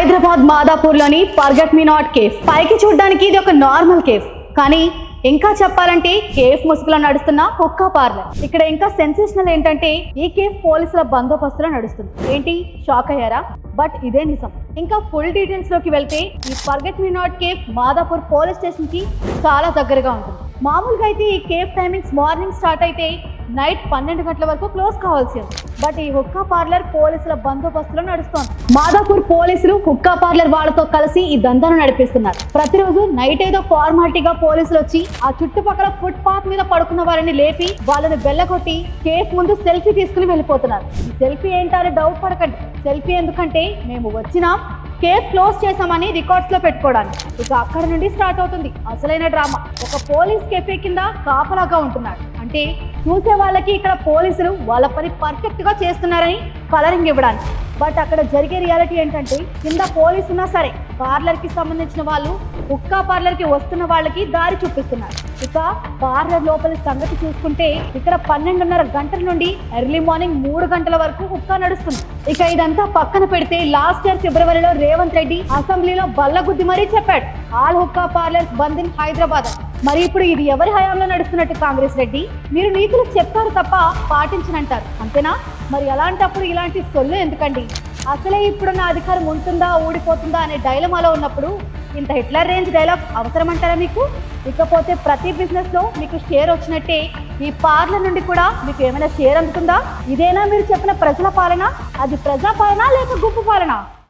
హైదరాబాద్ మాదాపూర్లోని forget me not cafe. పైకి చూడడానికి ఇది ఒక నార్మల్ కేఫ్. కానీ ఇంకా చెప్పాలంటే కేఫ్ ముసుగులో నడుస్తున్న ఒక్క పార్లర్. ఇక్కడ ఇంకా సెన్సేషనల్ ఏంటంటే ఈ కేఫ్ పోలీసుల బందోబస్తులో నడుస్తుంది. ఏంటి? షాక్ అయ్యారా? బట్ ఇదే నిజం. ఇంకా ఫుల్ డీటెయిల్స్లోకి వెళ్తే ఈ forget me not cafe Madhapur police స్టేషన్కి చాలా దగ్గరగా ఉంటుంది. మామూలుగా అయితే ఈ కేఫ్ టైమింగ్స్ మార్నింగ్ స్టార్ట్ అయితే నైట్ పన్నెండు గంటల వరకు క్లోజ్ కావాల్సి ఉంది బట్ ఈ హుక్కా పార్లర్ పోలీసుల బందోబస్తులో నడుస్తోంది. మాదాపూర్ పోలీసులు హుక్కా పార్లర్ వాళ్ళతో కలిసి ఈ దందాను నడిపిస్తున్నారు. ప్రతిరోజు నైట్ ఏదో ఫార్మాలిటీగా పోలీసులు వచ్చి ఆ చుట్టుపక్కల ఫుట్ పాత్ మీద పడుకున్న వారిని లేపి వాళ్ళని వెళ్ళగొట్టి కేఫ్ ముందు సెల్ఫీ తీసుకుని వెళ్ళిపోతున్నారు. సెల్ఫీ ఏంటని డౌట్ పడకండి. సెల్ఫీ ఎందుకంటే మేము వచ్చినాం కేస్ క్లోజ్ చేశామని రికార్డ్స్లో పెట్టుకోవడానికి. ఇక అక్కడ నుండి స్టార్ట్ అవుతుంది. అసలైన డ్రామా. ఒక పోలీస్ కెఫే కింద కాపలాగా ఉంటున్నాడు. అంటే చూసే వాళ్ళకి ఇక్కడ పోలీసులు వాళ్ళ పని పర్ఫెక్ట్గా చేస్తున్నారని కలరింగ్ ఇవ్వడానికి. బట్ అక్కడ జరిగే రియాలిటీ ఏంటంటే కింద పోలీసు ఉన్నా సరే పార్లర్కి సంబంధించిన వాళ్ళు హుక్కా పార్లర్కి వస్తున్న వాళ్ళకి దారి చూపిస్తున్నారు. ఇక పార్లర్ లోపలి సంగతి చూసుకుంటే ఇక్కడ పన్నెండున్నర గంటల నుండి ఎర్లీ మార్నింగ్ మూడు గంటల వరకు హుక్కా నడుస్తుంది. ఇక ఇదంతా పక్కన పెడితే లాస్ట్ ఇయర్ ఫిబ్రవరిలో రేవంత్ రెడ్డి అసెంబ్లీలో బల్లగుద్ది మరీ చెప్పాడు. All hookah parlours bandh in Hyderabad మరి ఇప్పుడు ఇది ఎవరి హయాంలో నడుస్తున్నట్టు కాంగ్రెస్ రెడ్డి? మీరు నీతులు చెప్తారు తప్ప పాటించనంటారు అంతేనా? మరి అలాంటప్పుడు ఇలాంటి సొల్లు ఎందుకండి? అసలే ఇప్పుడున్న అధికారం ఉంటుందా ఊడిపోతుందా అనే డైలమాలో ఉన్నప్పుడు ఇంత హిట్లర్ రేంజ్ డైలాగ్ అవసరమంటారా మీకు? ఇకపోతే ప్రతి బిజినెస్లో మీకు షేర్ వచ్చినట్టే ఈ పార్లర్ నుండి కూడా మీకు ఏమైనా షేర్ అందుతుందా? ఇదేనా మీరు చెప్పిన ప్రజల పాలన? అది ప్రజా పాలన లేక గుంపు పాలన?